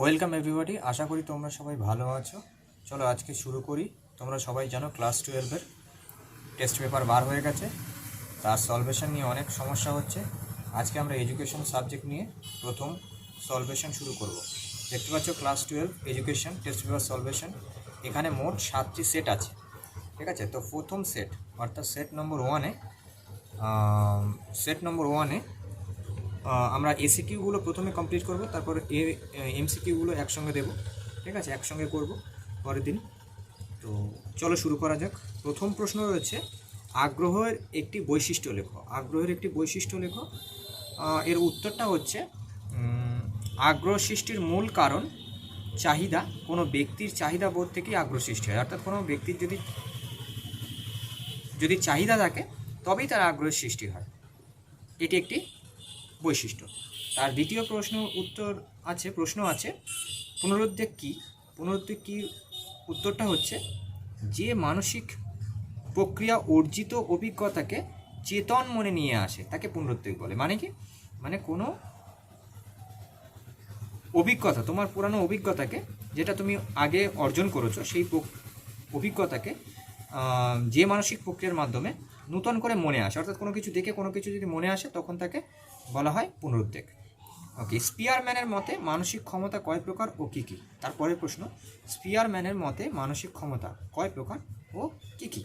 Welcome everybody আশা করি তোমরা সবাই ভালো আছো। চলো আজকে শুরু করি। তোমরা সবাই জানো ক্লাস টুয়েলভের টেস্ট পেপার বার হয়ে গেছে। তার সলভেশন নিয়ে অনেক সমস্যা হচ্ছে। আজকে আমরা এডুকেশন সাবজেক্ট নিয়ে প্রথম সলভেশন শুরু করব। দেখতে পাচ্ছ class twelve education test paper solution এখানে মোট সাতটি সেট আছে। ঠিক আছে? তো প্রথম সেট অর্থাৎ সেট নম্বর ওয়ানে সেট নম্বর ওয়ানে আমরা এসিকিউগুলো প্রথমে কমপ্লিট করব, তারপর এ এমসিকিউগুলো একসঙ্গে দেব, ঠিক আছে? একসঙ্গে করব পরের দিন। তো চলো শুরু করা যাক। প্রথম প্রশ্ন রয়েছে, আগ্রহের একটি বৈশিষ্ট্য লেখো। আগ্রহের একটি বৈশিষ্ট্য লেখো। এর উত্তরটা হচ্ছে আগ্রহ সৃষ্টির মূল কারণ চাহিদা। কোনো ব্যক্তির চাহিদা বোধ থেকেই আগ্রহ সৃষ্টি হয়। অর্থাৎ কোনো ব্যক্তির যদি যদি চাহিদা থাকে, তবেই তার আগ্রহের সৃষ্টি হয়। এটি একটি বৈশিষ্ট্য। তার দ্বিতীয় প্রশ্ন উত্তর আছে, প্রশ্ন আছে, পুনরুদ্বেগ কী? পুনরুদ্বেগ কী? উত্তরটা হচ্ছে যে মানসিক প্রক্রিয়া অর্জিত অভিজ্ঞতাকে চেতন মনে নিয়ে আসে, তাকে পুনরুদ্বেগ বলে। মানে কি? মানে কোনো অভিজ্ঞতা, তোমার পুরানো অভিজ্ঞতাকে যেটা তুমি আগে অর্জন করেছ, সেই অভিজ্ঞতাকে যে মানসিক প্রক্রিয়ার মাধ্যমে নূতন করে মনে আসে। অর্থাৎ কোনো কিছু দেখে কোনো কিছু যদি মনে আসে, তখন তাকে বলা হয় পুনরুদ্বেগ। ওকে স্পিয়ারম্যানের মতে মানসিক ক্ষমতা কয় প্রকার ও কী কী? তারপরের প্রশ্ন স্পিয়ারম্যানের মতে মানসিক ক্ষমতা কয় প্রকার ও কী কী?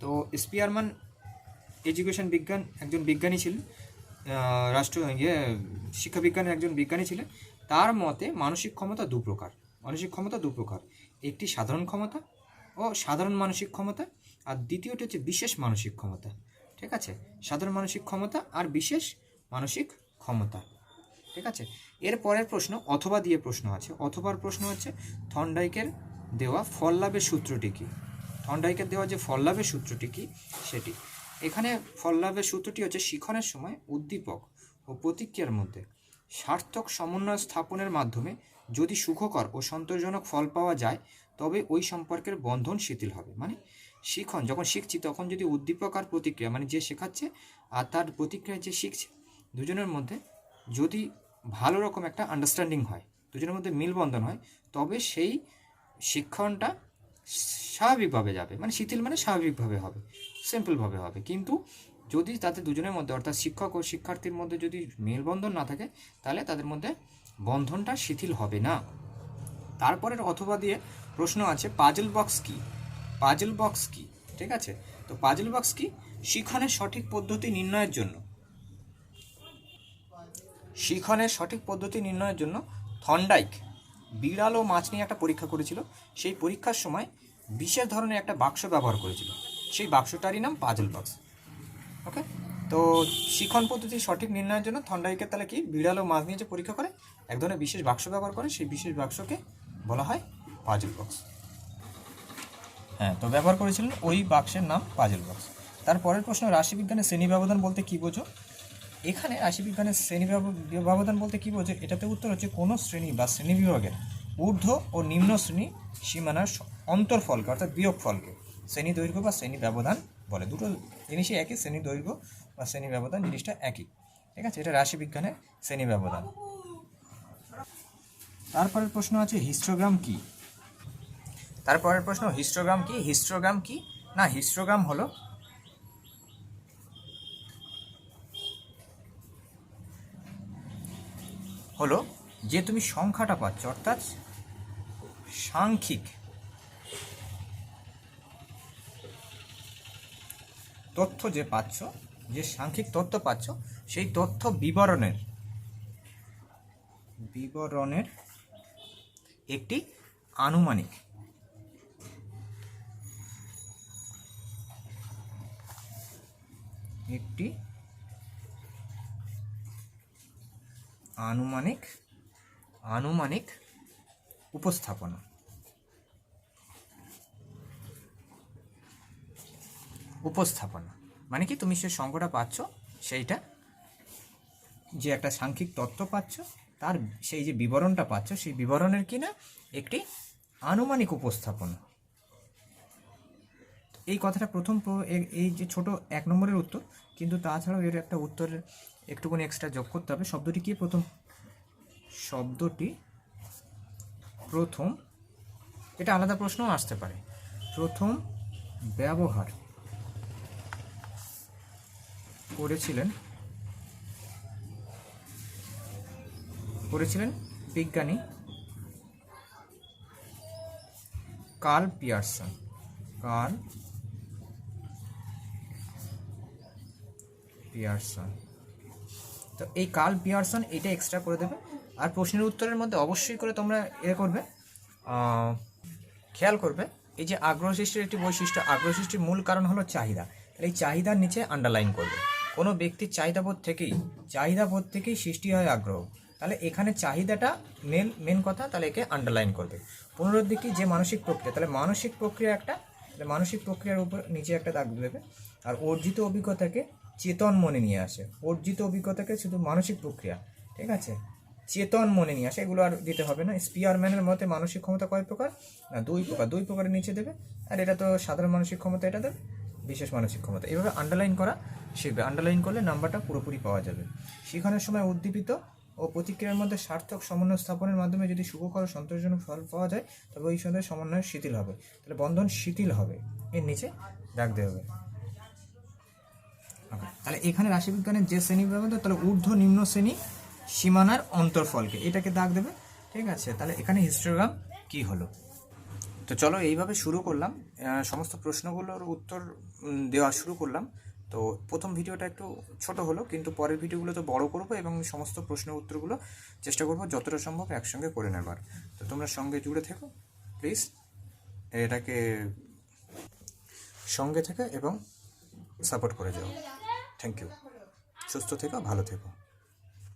তো স্পিয়ারম্যান এডুকেশন বিজ্ঞান, একজন বিজ্ঞানী ছিলেন রাষ্ট্র ইয়ে শিক্ষাবিজ্ঞানের একজন বিজ্ঞানী ছিলেন, তার মতে মানসিক ক্ষমতা দু প্রকার। মানসিক ক্ষমতা দু প্রকার, একটি সাধারণ ক্ষমতা ও সাধারণ মানসিক ক্ষমতা, আর দ্বিতীয়টি হচ্ছে বিশেষ মানসিক ক্ষমতা। ঠিক আছে? সাধারণ মানসিক ক্ষমতা আর বিশেষ মানসিক ক্ষমতা। ঠিক আছে? এর পরের প্রশ্ন, অথবা দিয়ে প্রশ্ন আছে। অথবার প্রশ্ন হচ্ছে, থন্ডাইকের দেওয়া ফল লাভের সূত্রটি কী? থন্ডাইকের দেওয়া যে ফল লাভের সূত্রটি কী? সেটি। এখানে ফল লাভের সূত্রটি হচ্ছে শিখনের সময় উদ্দীপক ও প্রতিক্রিয়ার মধ্যে। সার্থক সমন্বয় স্থাপনের মাধ্যমে যদি সুখকর ও সন্তোষজনক ফল পাওয়া যায়, তবে ওই সম্পর্কের বন্ধন শিথিল হবে। মানে শিখন, যখন শিখছি, তখন যদি উদ্দীপক আর প্রতিক্রিয়া মানে যে শেখাচ্ছে আর তার প্রতিক্রিয়া যে শিখছে দুজনের মধ্যে যদি ভালো রকম একটা আন্ডারস্ট্যান্ডিং হয়, দুজনের মধ্যে মিলবন্ধন হয়, তবে সেই শিক্ষণটা স্বাভাবিকভাবে যাবে। মানে শিথিল মানে স্বাভাবিকভাবে হবে সিম্পলভাবে হবে। কিন্তু যদি তাদের দুজনের মধ্যে, অর্থাৎ শিক্ষক ও শিক্ষার্থীর মধ্যে যদি মেলবন্ধন না থাকে, তাহলে তাদের মধ্যে বন্ধনটা শিথিল হবে না। তারপরের অথবা দিয়ে প্রশ্ন আছে পাজল বক্স কি? পাজল বক্স কি? ঠিক আছে? তো পাজল বক্স কি? শিখনের সঠিক পদ্ধতি নির্ণয়ের জন্য। শিখনের সঠিক পদ্ধতি নির্ণয়ের জন্য থন্ডাইক বিড়াল ও মাছ নিয়ে একটা পরীক্ষা করেছিল। সেই পরীক্ষার সময় বিশেষ ধরনের একটা বাক্স ব্যবহার করেছিল। সেই বাক্সটারই নাম পাজল বক্স। ওকে? তো শিখন পদ্ধতি সঠিক নির্ণয়ের জন্য থন্ডাইকের তাহলে কি? বিড়াল ও মাছ নিয়ে যে পরীক্ষা করে, এক ধরনের বিশেষ বাক্স ব্যবহার করে, সেই বিশেষ বাক্সকে বলা হয় পাজল বক্স। হ্যাঁ তো ব্যবহার করেছিলেন ওই বাক্সের নাম পাজল বক্স। তারপরের প্রশ্ন রাশিবিজ্ঞানের শ্রেণি ব্যবধান বলতে কী বোঝো? এখানে রাশিবিজ্ঞানের শ্রেণি ব্যব- ব্যবধান বলতে কী বোঝো এটাতে উত্তর হচ্ছে কোনো শ্রেণি বা শ্রেণি বিভাগের ঊর্ধ্ব ও নিম্ন শ্রেণি সীমানার অন্তর্ফলকে, অর্থাৎ বিয়োগ ফলকে শ্রেণি দৈর্ঘ্য বা শ্রেণি ব্যবধান বলে। দুটো জিনিসই একই, শ্রেণি দৈর্ঘ্য বা শ্রেণি ব্যবধান জিনিসটা একই। ঠিক আছে? এটা রাশিবিজ্ঞানের শ্রেণি ব্যবধান। তারপরের প্রশ্ন আছে হিস্ট্রোগ্রাম কি? তারপরের প্রশ্ন হিস্ট্রোগ্রাম কি? হিস্ট্রোগ্রাম কি? না হিস্ট্রোগ্রাম হলো হলো যে তুমি সংখ্যাটা পাচ্ছ, অর্থাৎ সাংখ্যিক। তথ্য যে পাচ্ছ, যে সাংখ্যিক তথ্য পাচ্ছ, সেই তথ্য বিবরণের বিবরণের একটি আনুমানিক। একটি আনুমানিক আনুমানিক উপস্থাপনা। উপস্থাপনা। মানে কি তুমি সে সংখ্যাটা পাচ্ছ, সেইটা যে একটা সাংখ্যিক তত্ত্ব পাচ্ছ, তার সেই যে বিবরণটা পাচ্ছ, সেই বিবরণের কিনা একটি আনুমানিক উপস্থাপনা। এই কথাটা প্রথম এই যে ছোট এক নম্বরের উত্তর, কিন্তু তাছাড়াও এর একটা উত্তরের একটুখানি এক্সট্রা যোগ করতে হবে। শব্দটি কি? প্রথম শব্দটি প্রথম, এটা আলাদা প্রশ্নও আসতে পারে। প্রথম ব্যবহার করেছিলেন করেছিলেন বিজ্ঞানী কার্ল পিয়ারসন। Curl Pearson. তো এই কার্ল পিয়ারসন এটা এক্সট্রা করে দেবে। আর প্রশ্নের উত্তরের মধ্যে অবশ্যই করে তোমরা এ করবে। খেয়াল করবে, এই যে আগ্রহ সৃষ্টির একটি বৈশিষ্ট্য, আগ্রহ সৃষ্টির মূল কারণ হলো চাহিদা। তাহলে এই চাহিদার নিচে আন্ডারলাইন করবে। কোনো ব্যক্তির চাহিদাবোধ থেকেই চাহিদাবোধ থেকেই সৃষ্টি হয় আগ্রহ। তাহলে এখানে চাহিদাটা মেন মেন কথা, তাহলে একে আন্ডারলাইন করবে। পুনরুদ্দিকই যে মানসিক প্রক্রিয়া। তাহলে মানসিক প্রক্রিয়া একটা তাহলে মানসিক প্রক্রিয়ার উপর নিচে একটা দাগ দেবে। আর অর্জিত অভিজ্ঞতাকে চেতন মনে নিয়ে আসে। অর্জিত অভিজ্ঞতাকে শুধু মানসিক প্রক্রিয়া, ঠিক আছে? চেতন মনে নিয়ে আসে, এগুলো আর দিতে হবে না। স্পিয়ারম্যানের মতে মানসিক ক্ষমতা কয় প্রকার? না, দুই প্রকার। দুই প্রকারের নিচে দেবে, আর এটা তো সাধারণ মানসিক ক্ষমতা, এটা দেবে। বিশেষ মানসিক ক্ষমতা। এভাবে আন্ডারলাইন করা শিখবে। আন্ডারলাইন করলে নাম্বারটা পুরোপুরি পাওয়া যাবে। শেখানোর সময় উদ্দীপিত ও প্রতিক্রিয়ার মধ্যে সার্থক সমন্বয় স্থাপনের মাধ্যমে যদি সুখকর ও সন্তোষজনক ফল পাওয়া যায়, তবে ওই সঙ্গে সমন্বয় শিথিল হবে। তাহলে বন্ধন শিথিল হবে। এর নিচে দেওয়া হবে। তাহলে এখানে রাশিবিজ্ঞানের যে শ্রেণি ব্যবহার তাহলে ঊর্ধ্ব নিম্ন শ্রেণি সীমানার অন্তর্ফলকে, এটাকে দাগ দেবে। ঠিক আছে, তাহলে এখানে হিস্টোগ্রাম কি হলো? তো চলো এইভাবে শুরু করলাম। সমস্ত প্রশ্নগুলোর উত্তর দেওয়া শুরু করলাম। তো প্রথম ভিডিওটা একটু ছোট হলো, কিন্তু পরের ভিডিওগুলো তো বড় করব এবং সমস্ত প্রশ্ন উত্তরগুলো চেষ্টা করব যতটা সম্ভব একসঙ্গে করে নেবার। তো তোমরা সঙ্গে জুড়ে থেকো প্লিজ এটাকে সঙ্গে থেকে এবং সাপোর্ট করে যাও। থ্যাংক ইউ সুস্থ থেকো, ভালো থেকো।